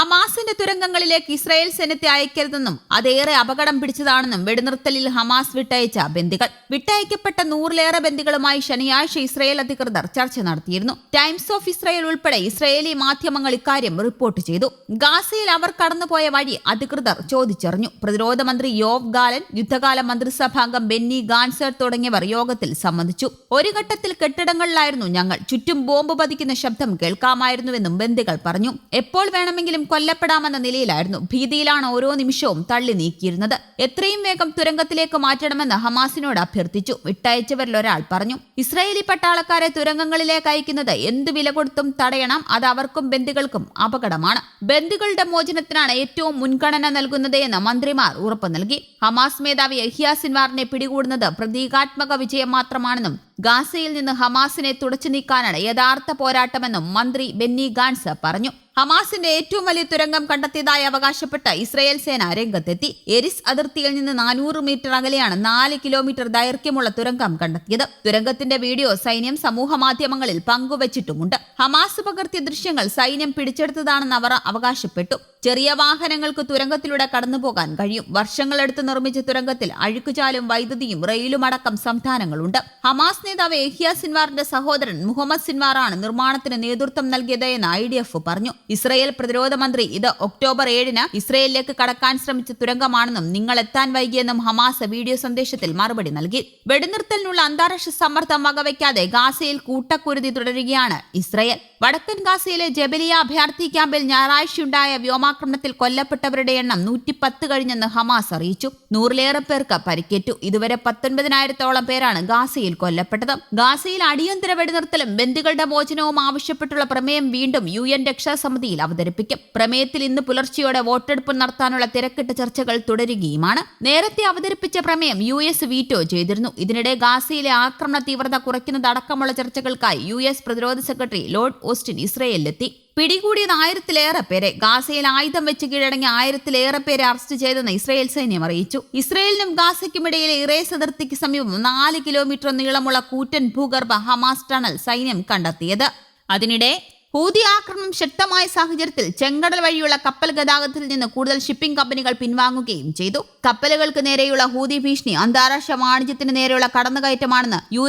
ഹമാസിന്റെ തുരങ്കങ്ങളിലേക്ക് ഇസ്രായേൽ സൈന്യത്തെ അയക്കരുതെന്നും അതേറെ അപകടം പിടിച്ചതാണെന്നും വെടിനിർത്തലിൽ ഹമാസ് വിട്ടയച്ച ബന്ദികൾ. വിട്ടയക്കപ്പെട്ട നൂറിലേറെ ബന്ദികളുമായി ശനിയാഴ്ച ഇസ്രായേൽ അധികൃതർ ചർച്ച നടത്തിയിരുന്നു. ടൈംസ് ഓഫ് ഇസ്രായേൽ ഉൾപ്പെടെ ഇസ്രായേലി മാധ്യമങ്ങൾ ഇക്കാര്യം റിപ്പോർട്ട് ചെയ്തു. ഗാസയിൽ അവർ കടന്നുപോയ വഴി അധികൃതർ ചോദിച്ചറിഞ്ഞു. പ്രതിരോധ മന്ത്രി യോവ് ഗാലൻ യുദ്ധകാല മന്ത്രിസഭാംഗം ബെന്നി ഗാൻസർ തുടങ്ങിയവർ യോഗത്തിൽ സംബന്ധിച്ചു. ഒരു ഘട്ടത്തിൽ കെട്ടിടങ്ങളിലായിരുന്നു ഞങ്ങൾ. ചുറ്റും ബോംബ് പതിക്കുന്ന ശബ്ദം കേൾക്കാമായിരുന്നുവെന്നും ബന്ദികൾ പറഞ്ഞു. എപ്പോൾ വേണമെങ്കിലും കൊല്ലപ്പെടാമെന്ന നിലയിലായിരുന്നു. ഭീതിയിലാണ് ഓരോ നിമിഷവും തള്ളി നീക്കിയിരുന്നത്. എത്രയും വേഗം തുരങ്കത്തിലേക്ക് മാറ്റണമെന്ന് ഹമാസിനോട് അഭ്യർത്ഥിച്ചു. വിട്ടയച്ചവരിൽ ഒരാൾ പറഞ്ഞു ഇസ്രായേലി പട്ടാളക്കാരെ തുരങ്കങ്ങളിലേക്ക് അയക്കുന്നത് എന്തു വില കൊടുത്തും തടയണം. അത് അവർക്കും ബന്ധുക്കൾക്കും അപകടമാണ്. ബന്ധുക്കളുടെ മോചനത്തിനാണ് ഏറ്റവും മുൻഗണന നൽകുന്നത് എന്ന് മന്ത്രിമാർ ഉറപ്പു നൽകി. ഹമാസ് മേധാവി യഹിയ സിൻവാറിനെ പിടികൂടുന്നത് പ്രതീകാത്മക വിജയം മാത്രമാണെന്നും ഗാസയിൽ നിന്ന് ഹമാസിനെ തുടച്ചു നീക്കാനാണ് യഥാർത്ഥ പോരാട്ടമെന്നും മന്ത്രി ബെന്നി ഗാൻസ് പറഞ്ഞു. ഹമാസിന്റെ ഏറ്റവും വലിയ തുരങ്കം കണ്ടെത്തിയതായി അവകാശപ്പെട്ട ഇസ്രയേൽ സേന രംഗത്തെത്തി. എരിസ് അതിർത്തിയിൽ നിന്ന് നാനൂറ് മീറ്റർ അകലെയാണ് നാല് കിലോമീറ്റർ ദൈർഘ്യമുള്ള തുരങ്കം കണ്ടെത്തിയത്. തുരങ്കത്തിന്റെ വീഡിയോ സൈന്യം സമൂഹ മാധ്യമങ്ങളിൽ പങ്കുവച്ചിട്ടുമുണ്ട്. ഹമാസ് പകർത്തിയ ദൃശ്യങ്ങൾ സൈന്യം പിടിച്ചെടുത്തതാണെന്ന് അവർ അവകാശപ്പെട്ടു. ചെറിയ വാഹനങ്ങൾക്ക് തുരങ്കത്തിലൂടെ കടന്നുപോകാൻ കഴിയും. വർഷങ്ങളെടുത്ത് നിർമ്മിച്ച തുരങ്കത്തിൽ അഴുക്കുചാലും വൈദ്യുതിയും റെയിലും അടക്കം സംവിധാനങ്ങളുണ്ട്. ഹമാസ് നേതാവ് എഹിയ സിൻവാറിന്റെ സഹോദരൻ മുഹമ്മദ് സിൻവാറാണ് നിർമ്മാണത്തിന് നേതൃത്വം നൽകിയത് എന്ന് ഐ ഡി എഫ് പറഞ്ഞു. ഇസ്രയേൽ പ്രതിരോധ മന്ത്രി ഇത് ഒക്ടോബർ ഏഴിന് ഇസ്രയേലിലേക്ക് കടക്കാൻ ശ്രമിച്ച തുരങ്കമാണെന്നും നിങ്ങൾ എത്താൻ വൈകിയെന്നും ഹമാസ് വീഡിയോ സന്ദേശത്തിൽ മറുപടി നൽകി. വെടിനിർത്തലിനുള്ള അന്താരാഷ്ട്ര സമ്മർദ്ദം വകവയ്ക്കാതെ ഗാസയിൽ കൂട്ടക്കുരുതി തുടരുകയാണ് ഇസ്രയേൽ. വടക്കൻ ഗാസയിലെ ജബലിയ അഭയാർത്ഥി ക്യാമ്പിൽ ഞായറാഴ്ചയുണ്ടായ വ്യോമാക്രമണത്തിൽ കൊല്ലപ്പെട്ടവരുടെ എണ്ണം നൂറ്റിപ്പത്ത് കഴിഞ്ഞെന്ന് ഹമാസ് അറിയിച്ചു. നൂറിലേറെ പേർക്ക് പരിക്കേറ്റു. ഇതുവരെ പത്തൊൻപതിനായിരത്തോളം പേരാണ് ഗാസയിൽ കൊല്ലപ്പെട്ടത്. ഗാസയിൽ അടിയന്തര വെടിനിർത്തലും ബന്ദികളുടെ മോചനവും ആവശ്യപ്പെട്ടുള്ള പ്രമേയം വീണ്ടും യു എൻ രക്ഷാസമിതിയിൽ അവതരിപ്പിക്കും. പ്രമേയത്തിൽ ഇന്ന് പുലർച്ചെയോടെ വോട്ടെടുപ്പ് നടത്താനുള്ള തിരക്കിട്ട ചർച്ചകൾ തുടരുകയുമാണ്. നേരത്തെ അവതരിപ്പിച്ച പ്രമേയം യു എസ് വീറ്റോ ചെയ്തിരുന്നു. ഇതിനിടെ ഗാസയിലെ ആക്രമണ തീവ്രത കുറയ്ക്കുന്നതടക്കമുള്ള ചർച്ചകൾക്കായി യു എസ് പ്രതിരോധ സെക്രട്ടറി ലോർഡ് ഓസ്റ്റിൻ ഇസ്രയേലിലെത്തി. പിടികൂടിയത് ആയിരത്തിലേറെ പേരെ. ഗാസയിൽ ആയുധം വെച്ച് കീഴടങ്ങിയ ആയിരത്തിലേറെ പേരെ അറസ്റ്റ് ചെയ്തെന്ന് ഇസ്രയേൽ സൈന്യം അറിയിച്ചു. ഇസ്രയേലിനും ഗാസയ്ക്കുമിടയിലെ ഇറേസ് അതിർത്തിക്ക് സമീപം നാല് കിലോമീറ്റർ നീളമുള്ള കൂറ്റൻ ഭൂഗർഭ ഹമാസ് ടണൽ സൈന്യം കണ്ടെത്തിയത്. അതിനിടെ ഹൂതി ആക്രമണം ശക്തമായ സാഹചര്യത്തിൽ ചെങ്കടൽ വഴിയുള്ള കപ്പൽ ഗതാഗതത്തിൽ നിന്ന് കൂടുതൽ ഷിപ്പിംഗ് കമ്പനികൾ പിൻവാങ്ങുകയും ചെയ്തു. കപ്പലുകൾക്ക് നേരെയുള്ള ഹൂതി ഭീഷണി അന്താരാഷ്ട്ര വാണിജ്യത്തിന് നേരെയുള്ള കടന്നുകയറ്റമാണെന്ന് യു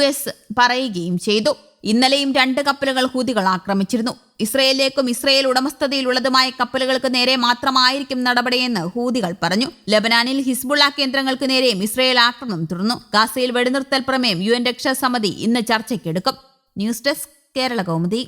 പറയുകയും ചെയ്തു. ഇന്നലെയും രണ്ട് കപ്പലുകൾ ഹൂതികൾ ആക്രമിച്ചിരുന്നു. ഇസ്രയേലിലേക്കും ഇസ്രയേൽ ഉടമസ്ഥതയിലുള്ളതുമായ കപ്പലുകൾക്ക് നേരെ മാത്രമായിരിക്കും നടപടിയെന്ന് ഹൂതികൾ പറഞ്ഞു. ലബനാനിൽ ഹിസ്ബുള്ള കേന്ദ്രങ്ങൾക്ക് നേരെയും ഇസ്രയേൽ ആക്രമണം തുടർന്നു. ഗാസയിൽ വെടിനിർത്തൽ പ്രമേയം യു എൻ രക്ഷാസമിതി ഇന്ന് ചർച്ചയ്ക്കെടുക്കും. News desk Kerala Kaumudi.